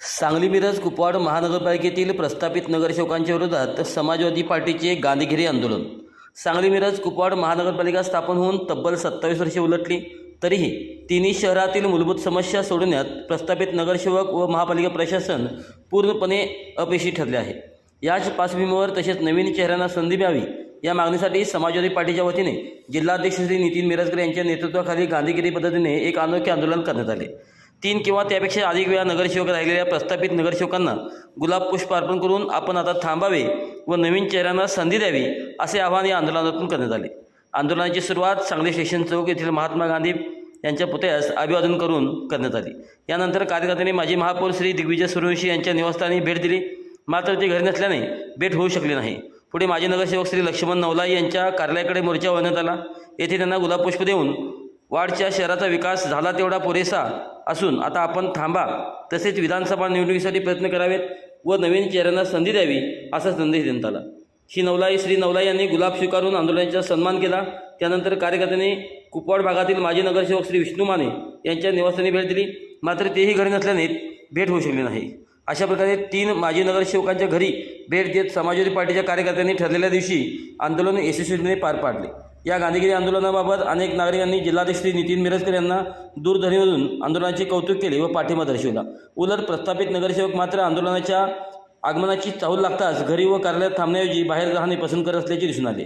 सांगली मिरज कुपवाड महानगरपालिकेतील प्रस्थापित नगरसेवकांच्या विरोधात समाजवादी पार्टीचे गांधीगिरी आंदोलन. सांगली मिरज कुपवाड महानगरपालिका स्थापन होऊन तब्बल सत्तावीस वर्षे उलटली. तरीही तिन्ही शहरातील मूलभूत समस्या सोडवण्यात प्रस्थापित नगरसेवक व महापालिका प्रशासन पूर्णपणे अपयशी ठरले आहे. याच पार्श्वभूमीवर तसेच नवीन चेहऱ्यांना संधी मिळावी या मागणीसाठी समाजवादी पार्टीच्या वतीने जिल्हाध्यक्ष श्री नितीन मिरजकर यांच्या नेतृत्वाखाली गांधीगिरी पद्धतीने एक अनोखे आंदोलन करण्यात आले. तीन किंवा त्यापेक्षा अधिक वेळा नगरसेवक राहिलेल्या प्रस्थापित नगरसेवकांना गुलाब पुष्प अर्पण करून आपण आता थांबावे व नवीन चेहऱ्यांना संधी द्यावी असे आवाहन या आंदोलनातून करण्यात आले. आंदोलनाची सुरुवात सांगली स्टेशन चौक येथील महात्मा गांधी यांच्या पुतळ्यास अभिवादन करून करण्यात आली. यानंतर कार्यकर्त्यांनी माजी महापौर श्री दिग्विजय सूर्यवंशी यांच्या निवासस्थानी भेट दिली. मात्र ते घरी नसल्याने भेट होऊ शकली नाही. पुढे माजी नगरसेवक श्री लक्ष्मण नवलाई यांच्या कार्यालयाकडे मोर्चा वळण्यात आला. येथे त्यांना गुलाबपुष्प देऊन वाढच्या शहराचा विकास झाला तेवढा पुरेसा असून आता आपण थांबा. तसेच विधानसभा निवडणुकीसाठी प्रयत्न करावेत व नवीन चेहऱ्यांना संधी द्यावी असा संदेश देण्यात आला. श्री नवलाई श्री नवलाई यांनी गुलाब स्वीकारून आंदोलनाचा सन्मान केला. त्यानंतर कार्यकर्त्यांनी कुपवाड भागातील माजी नगरसेवक श्री विष्णू माने यांच्या निवासस्थानी भेट दिली. मात्र तेही घरी नसल्याने भेट होऊ शकली नाही. अशा प्रकारे तीन माजी नगरसेवकांच्या घरी भेट देत समाजवादी पार्टीच्या कार्यकर्त्यांनी ठरलेल्या दिवशी आंदोलन यशस्वीपणे पार पाडले. या गांधीगिरी आंदोलनाबाबत अनेक नागरिकांनी जिल्हाध्यक्ष श्री नितीन मिरजकर यांना दूरध्वनीवरून आंदोलनाचे कौतुक केले व पाठिंबा दर्शवला. उलट प्रस्थापित नगरसेवक मात्र आंदोलनाच्या आगमनाची चाहूल लागताच घरी व कार्यालयात थांबण्याऐवजी बाहेर राहणे पसंत करत असल्याचे दिसून आले.